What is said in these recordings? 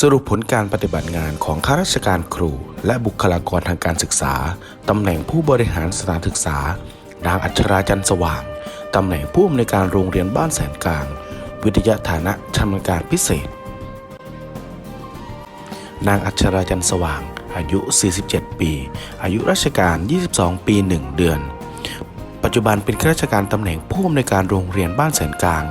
สรุปผลการปฏิบัติงานของข้าราชการครู และบุคลากรทางการศึกษา ตำแหน่งผู้บริหารสถานศึกษา นางอัชราจันสว่าง ตำแหน่งผู้อำนวยการโรงเรียนบ้านแสนกลาง วิทยาฐานะชำนาญการพิเศษ นางอัชราจันสว่าง อายุ 47 ปี อายุราชการ 22 ปี 1 เดือน ปัจจุบันเป็นข้าราชการตำแหน่งผู้อำนวยการโรงเรียนบ้านแสนกลาง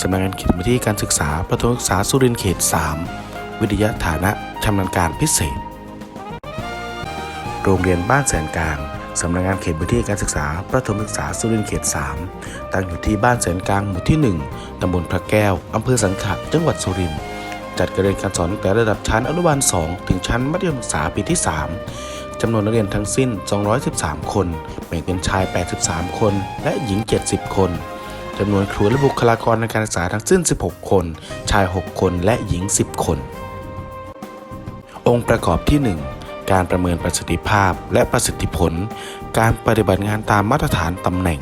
สำนักงานเขตพื้นที่การศึกษาประถมศึกษาสุรินทร์เขต 3 วิทยาฐานะชำนาญการพิเศษ โรงเรียนบ้านแสนกลางสำนักงานเขตพื้นที่การศึกษา ประถมศึกษาสุรินทร์เขต 3 ตั้งอยู่ที่บ้านแสนกลางหมู่ที่ 1 ตำบลพระแก้ว อำเภอสังขะ จังหวัดสุรินทร์ จัดการเรียนการสอนตั้งแต่ระดับชั้นอนุบาล 2 ถึงชั้นมัธยมศึกษาปีที่ 3 จำนวนนักเรียนทั้งสิ้น 213 คน แบ่งเป็นชาย 83 คน และหญิง 70 คน จำนวนครูและบุคลากรในการศึกษาทั้งสิ้น 16 คน ชาย 6 คน และหญิง 10 คน องค์ประกอบที่ 1 การประเมินประสิทธิภาพและประสิทธิผล การปฏิบัติงานตามมาตรฐานตำแหน่ง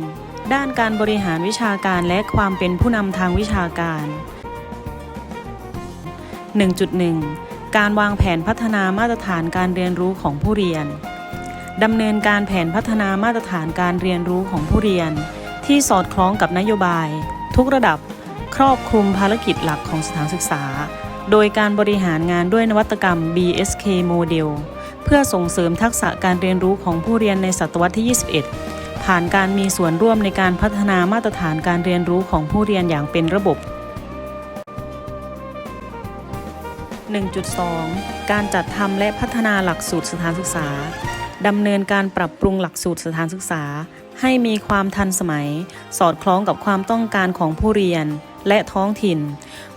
1. ด้านการบริหารวิชาการและความเป็นผู้นำทางวิชาการ 1.1 การวางแผนพัฒนามาตรฐานการเรียนรู้ของผู้เรียนดำเนินการแผนพัฒนามาตรฐานการเรียนรู้ของผู้เรียน ที่สอดคล้องกับนโยบาย ทุกระดับ ครอบคลุมภารกิจหลักของสถานศึกษา โดยการบริหารงานด้วยนวัตกรรม BSK โมเดลเพื่อส่งเสริมทักษะการเรียนรู้ของผู้เรียนในศตวรรษที่ 21 ผ่านการมีส่วนร่วมในการพัฒนามาตรฐานการเรียนรู้ของผู้เรียนอย่างเป็นระบบ 1.2 การจัดทำและพัฒนาหลักสูตรสถานศึกษาดำเนินการปรับปรุงหลักสูตรสถานศึกษา ให้มีความทันสมัย สอดคล้องกับความต้องการของผู้เรียน และท้องถิ่น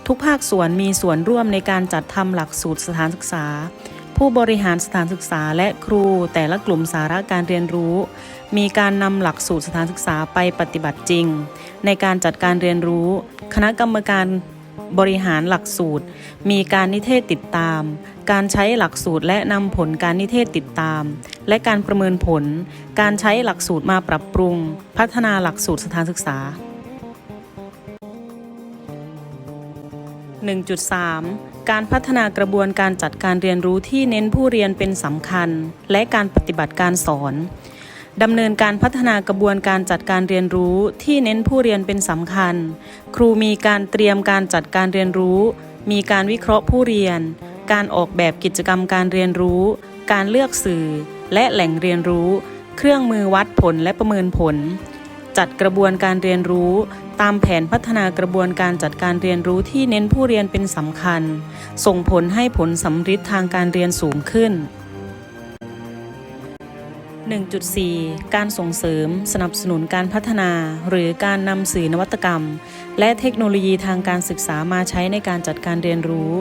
ทุกภาคส่วนมีส่วนร่วมในการจัดทำหลักสูตรสถานศึกษา ผู้บริหารสถานศึกษาและครูแต่ละกลุ่มสาระการเรียนรู้ มีการนำหลักสูตรสถานศึกษาไปปฏิบัติจริง ในการจัดการเรียนรู้ คณะกรรมการบริหารหลักสูตร มีการนิเทศติดตาม การใช้หลักสูตรและนำผลการนิเทศติดตาม และการประเมินผล การใช้หลักสูตรมาปรับปรุง พัฒนาหลักสูตรสถานศึกษา 1.3 การพัฒนากระบวนการจัดการเรียนรู้ที่เน้นผู้เรียนเป็นสำคัญ และการปฏิบัติการสอนดำเนินการพัฒนากระบวนการจัดการเรียนรู้ที่เน้นผู้เรียนเป็นสำคัญ ครูมีการเตรียมการจัดการเรียนรู้ มีการวิเคราะห์ผู้เรียน การออกแบบกิจกรรมการเรียนรู้ การเลือกสื่อ และแหล่งเรียนรู้ เครื่องมือวัดผลและประเมินผล จัดกระบวนการเรียนรู้ ตามแผนพัฒนากระบวนการจัดการเรียนรู้ที่เน้นผู้เรียนเป็นสำคัญ ส่งผลให้ผลสำฤทธิ์ทางการเรียนสูงขึ้น 1.4 การส่งเสริม สนับสนุนการพัฒนา หรือการนำสื่อนวัตกรรม และเทคโนโลยีทางการศึกษามาใช้ในการจัดการเรียนรู้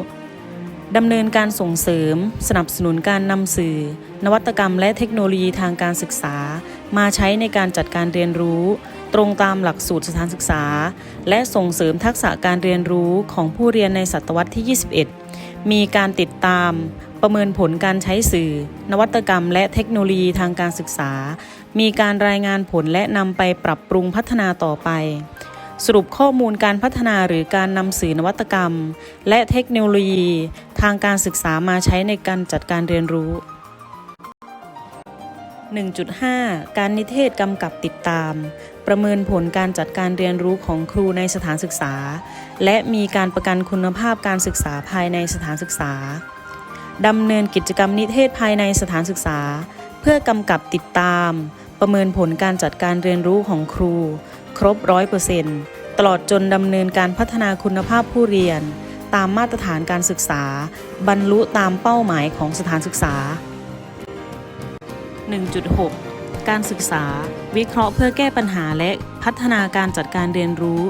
ดำเนินการส่งเสริม สนับสนุนการนำสื่อ นวัตกรรมและเทคโนโลยีทางการศึกษา มาใช้ในการจัดการเรียนรู้ ตรงตามหลักสูตรสถานศึกษา และส่งเสริมทักษะการเรียนรู้ของผู้เรียนในศตวรรษที่ 21 มีการติดตาม ประเมินผลการใช้สื่อ นวัตกรรม และเทคโนโลยีทางการศึกษา มีการรายงานผลและนำไปปรับปรุงพัฒนาต่อไป สรุปข้อมูลการพัฒนาหรือการนำสื่อนวัตกรรม และเทคโนโลยี ทางการศึกษามาใช้ในการจัดการเรียนรู้ 1.5 การนิเทศกำกับติดตาม ประเมินผลการจัดการเรียนรู้ของครูในสถานศึกษา และมีการประกันคุณภาพการศึกษาภายในสถานศึกษาดำเนินกิจกรรมนิเทศภายในสถานศึกษา เพื่อกำกับติดตาม ประเมินผลการจัดการเรียนรู้ของครู ครบร้อยเปอร์เซ็นต์ตลอดจนดำเนินการพัฒนาคุณภาพผู้เรียน ตามมาตรฐานการศึกษา บรรลุตามเป้าหมายของสถานศึกษา 1.6 การศึกษา วิเคราะห์เพื่อแก้ปัญหาและพัฒนาการจัดการเรียนรู้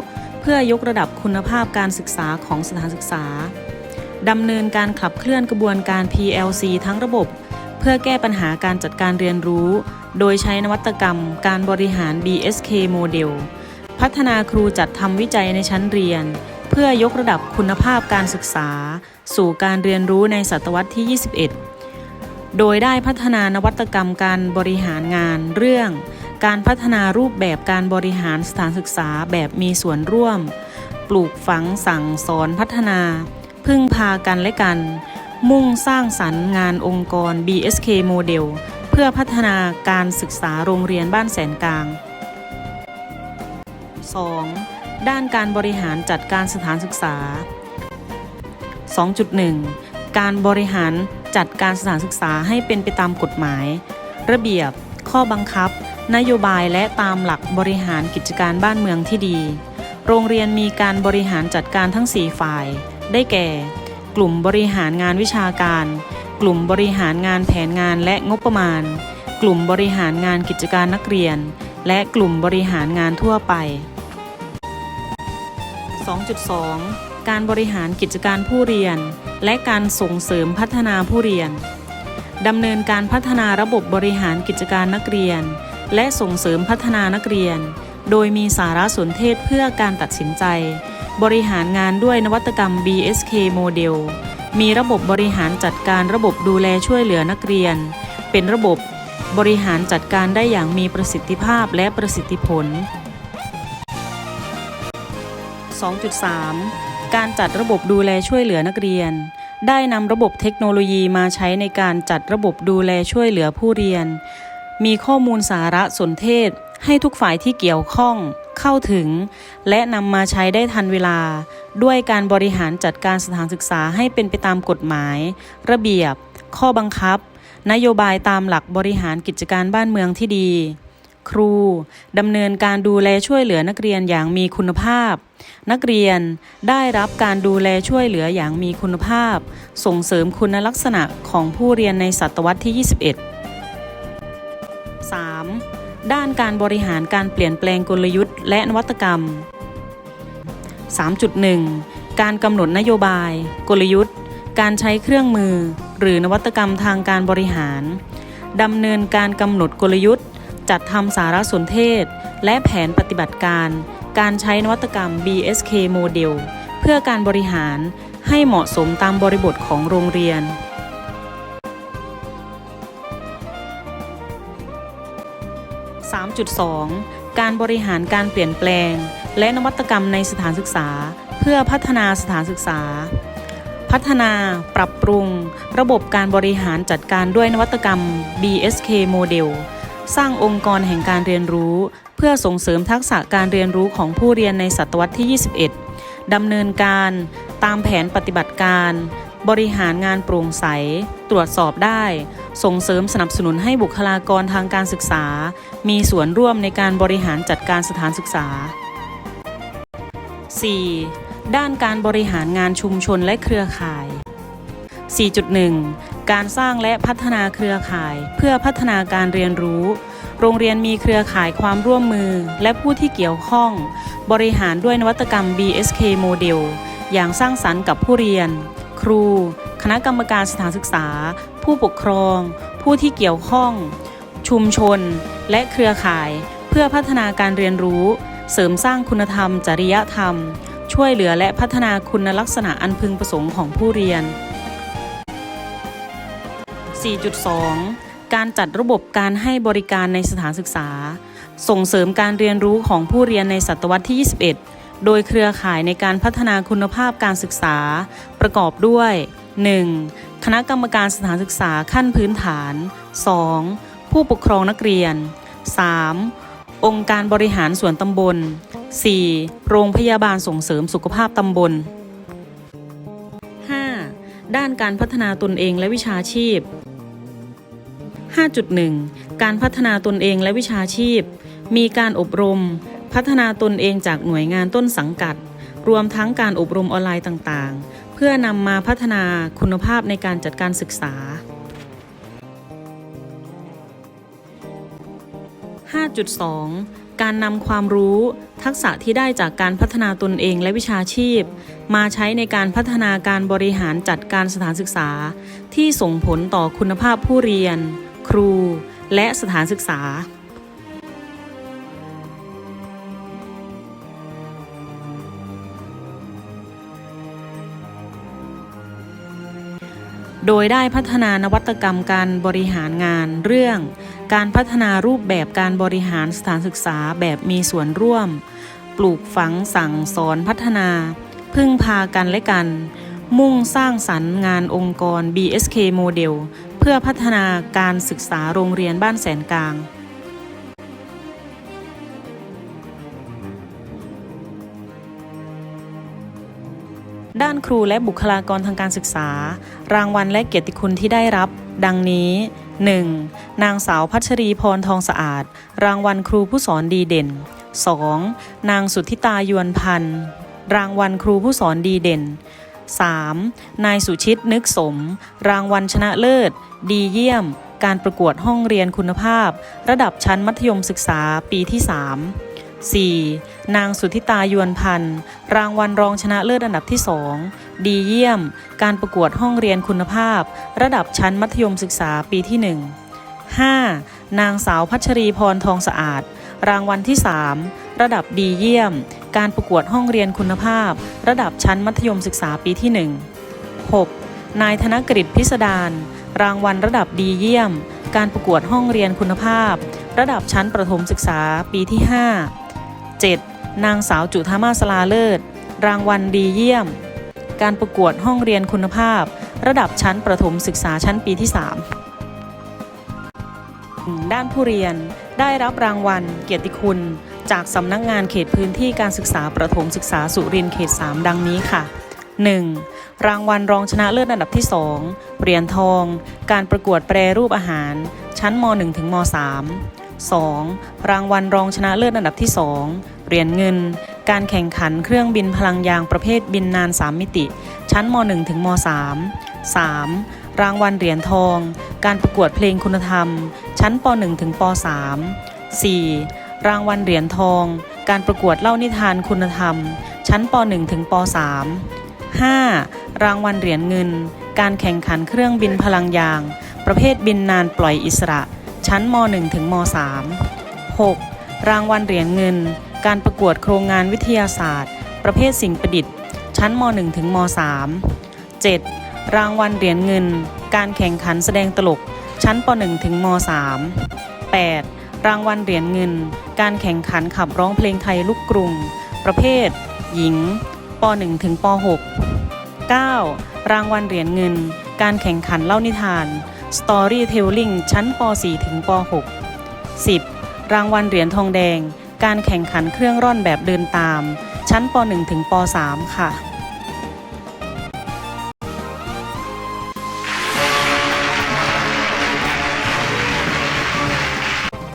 เพื่อยกระดับคุณภาพการศึกษาของสถานศึกษาดำเนินการขับเคลื่อนกระบวนการ PLC ทั้งระบบ เพื่อแก้ปัญหาการจัดการเรียนรู้ โดยใช้นวัตกรรม การบริหาร BSK โมเดลพัฒนาครูจัดทำวิจัยในชั้นเรียน เพื่อยกระดับคุณภาพการศึกษา สู่การเรียนรู้ในศตวรรษที่ 21 โดยได้พัฒนานวัตกรรมการบริหารงานเรื่อง การพัฒนารูปแบบการบริหารสถานศึกษาแบบมีส่วนร่วม ปลูกฝังสั่งสอนพัฒนา พึ่งพากันและกัน มุ่งสร้างสรรค์งานองค์กร BSK โมเดลเพื่อพัฒนาการศึกษาโรงเรียนบ้านแสนกลาง 2. ด้านการบริหารจัดการสถานศึกษา 2.1 การบริหารจัดการสถานศึกษาให้เป็นไปตามกฎหมาย ระเบียบ ข้อบังคับ นโยบายและตามหลักบริหารกิจการบ้านเมืองที่ดี โรงเรียนมีการบริหารจัดการทั้ง 4 ฝ่าย ได้แก่ กลุ่มบริหารงานวิชาการ กลุ่มบริหารงานแผนงานและงบประมาณ กลุ่มบริหารงานกิจการนักเรียน และกลุ่มบริหารงานทั่วไป 2.2 การบริหารกิจการผู้เรียน และการส่งเสริมพัฒนาผู้เรียนดำเนินการพัฒนาระบบบริหารกิจการนักเรียน และส่งเสริมพัฒนานักเรียน โดยมีสารสนเทศเพื่อการตัดสินใจ บริหารงานด้วยนวัตกรรม BSK โมเดลมีระบบบริหารจัดการระบบดูแลช่วยเหลือนักเรียน เป็นระบบบริหารจัดการได้อย่างมีประสิทธิภาพและประสิทธิผล 2.3 การจัดระบบดูแลช่วยเหลือนักเรียน ได้นำระบบเทคโนโลยีมาใช้ในการจัดระบบดูแลช่วยเหลือผู้เรียน มีข้อมูลสาระสนเทศให้ทุกฝ่ายที่เกี่ยวข้องเข้าถึง และนำมาใช้ได้ทันเวลา ด้วยการบริหารจัดการสถานศึกษาให้เป็นไปตามกฎหมาย ระเบียบ ข้อบังคับ นโยบายตามหลักบริหารกิจการบ้านเมืองที่ดี ครูดำเนินการดูแลช่วยเหลือนักเรียนอย่างมีคุณภาพ นักเรียนได้รับการดูแลช่วยเหลืออย่างมีคุณภาพ ส่งเสริมคุณลักษณะของผู้เรียนในศตวรรษที่ 21 3. ด้านการบริหารการเปลี่ยนแปลงกลยุทธ์และนวัตกรรม 3.1 การกำหนดนโยบาย กลยุทธ์ การใช้เครื่องมือ หรือนวัตกรรมทางการบริหารดำเนินการกำหนดกลยุทธ์ จัดทำสารสนเทศ และแผนปฏิบัติการ การใช้นวัตกรรม BSK โมเดลเพื่อการบริหารให้เหมาะสมตามบริบทของโรงเรียน 3.2การบริหารการเปลี่ยนแปลง และนวัตกรรมในสถานศึกษา เพื่อพัฒนาสถานศึกษา พัฒนาปรับปรุง ระบบการบริหารจัดการด้วยนวัตกรรม BSK โมเดลสร้างองค์กรแห่งการเรียนรู้ เพื่อส่งเสริมทักษะการเรียนรู้ของผู้เรียนในศตวรรษที่ 21 ดำเนินการตามแผนปฏิบัติการ บริหารงานโปร่งใส ตรวจสอบได้ ส่งเสริมสนับสนุนให้บุคลากรทางการศึกษา มีส่วนร่วมในการบริหารจัดการสถานศึกษา 4. ด้านการบริหารงานชุมชนและเครือข่าย 4.1 การสร้างและพัฒนาเครือข่าย เพื่อพัฒนาการเรียนรู้ โรงเรียนมีเครือข่ายความร่วมมือ และผู้ที่เกี่ยวข้อง บริหารด้วยนวัตกรรม BSK โมเดลอย่างสร้างสรรค์กับผู้เรียน ครู คณะกรรมการสถานศึกษา ผู้ปกครอง ผู้ที่เกี่ยวข้อง ชุมชน และเครือข่าย เพื่อพัฒนาการเรียนรู้ เสริมสร้างคุณธรรม จริยธรรม ช่วยเหลือและพัฒนาคุณลักษณะอันพึงประสงค์ของผู้เรียน 4.2 การจัดระบบการให้บริการในสถานศึกษา ส่งเสริมการเรียนรู้ของผู้เรียนในศตวรรษที่ 21โดยเครือข่ายในการพัฒนาคุณภาพการศึกษา ประกอบด้วย 1. คณะกรรมการสถานศึกษาขั้นพื้นฐาน 2. ผู้ปกครองนักเรียน 3. องค์การบริหารส่วนตำบล 4. โรงพยาบาลส่งเสริมสุขภาพตำบล 5. ด้านการพัฒนาตนเองและวิชาชีพ 5.1 การพัฒนาตนเองและวิชาชีพ มีการอบรม พัฒนาตนเองจากหน่วยงานต้นสังกัด รวมทั้งการอบรมออนไลน์ต่างๆ เพื่อนำมาพัฒนาคุณภาพในการจัดการศึกษา 5.2 การนำความรู้ทักษะที่ได้จากการพัฒนาตนเองและวิชาชีพ มาใช้ในการพัฒนาการบริหารจัดการสถานศึกษา ที่ส่งผลต่อคุณภาพผู้เรียน ครู และสถานศึกษา โดยได้พัฒนานวัตกรรมการบริหารงานเรื่อง การพัฒนารูปแบบการบริหารสถานศึกษาแบบมีส่วนร่วม ปลูกฝังสั่งสอนพัฒนา พึ่งพากันและกัน มุ่งสร้างสรรค์งานองค์กร BSK model เพื่อพัฒนาการศึกษาโรงเรียนบ้านแสนกลางานครูและบุคลากรทางการศึกษา รางวัลและเกียรติคุณที่ได้รับ ดังนี้ 1. นางสาวพัชรีพรทองสะอาด รางวัลครูผู้สอนดีเด่น 2. นางสุทธิตายวนพันธ์ รางวัลครูผู้สอนดีเด่น 3. นายสุชิตนึกสม รางวัลชนะเลิศ ดีเยี่ยม การประกวดห้องเรียนคุณภาพ ระดับชั้นมัธยมศึกษาปีที่ 3 4. นางสุธิตายวนพันธ์ รางวัลรองชนะเลิศอันดับที่ 2 ดีเยี่ยม การประกวดห้องเรียนคุณภาพ ระดับชั้นมัธยมศึกษาปีที่ 1 5. นางสาวพัชรีพรทองสะอาด รางวัลที่ 3 ระดับดีเยี่ยม การประกวดห้องเรียนคุณภาพ ระดับชั้นมัธยมศึกษาปีที่ 1 6. นายธนกฤษพิสดารรางวัลระดับดีเยี่ยม การประกวดห้องเรียนคุณภาพ ระดับชั้นประถมศึกษาปีที่ 5 7. นางสาวจุธามาสลาเลิศ รางวัลดีเยี่ยม การประกวดห้องเรียนคุณภาพ ระดับชั้นประถมศึกษาชั้นปีที่ 3 ด้านผู้เรียนได้รับรางวัล เกียรติคุณ จากสำนักงานเขตพื้นที่การศึกษาประถมศึกษาสุรินทร์เขต 3 ดังนี้ค่ะ 1. รางวัลรองชนะเลิศอันดับที่ 2 เหรียญทอง การประกวดแปรรูปอาหาร ชั้นม .1 ถึงม .3 2. รางวัลรองชนะเลิศอันดับที่ 2 เหรียญเงิน การแข่งขันเครื่องบินพลังยางประเภทบินนาน 3 มิติ ชั้นม .1 ถึงม .3 3. รางวัลเหรียญทอง การประกวดเพลงคุณธรรม ชั้นป .1 ถึงป .3 4. รางวัลเหรียญทอง การประกวดเล่านิทานคุณธรรม ชั้นป .1 ถึงป .3 5. รางวัลเหรียญเงิน การแข่งขันเครื่องบินพลังยาง ประเภทบินนานปล่อยอิสระ ชั้นม .1 ถึงม .3 6. รางวัลเหรียญเงิน การประกวดโครงงานวิทยาศาสตร์ ประเภทสิ่งประดิษฐ์ ชั้นม .1 ถึงม .3 7. รางวัลเหรียญเงิน การแข่งขันแสดงตลก ชั้นป .1 ถึงม .3 8. รางวัลเหรียญเงิน การแข่งขันขับร้องเพลงไทยลูกกรุง ประเภท หญิงป .1 ถึงป .6 9. รางวัลเหรียญเงิน การแข่งขันเล่านิทาน Storytelling ชั้นป .4 ถึงป .6 10. รางวัลเหรียญทองแดง การแข่งขันเครื่องร่อนแบบเดินตาม ชั้นป .1 ถึงป .3 ค่ะ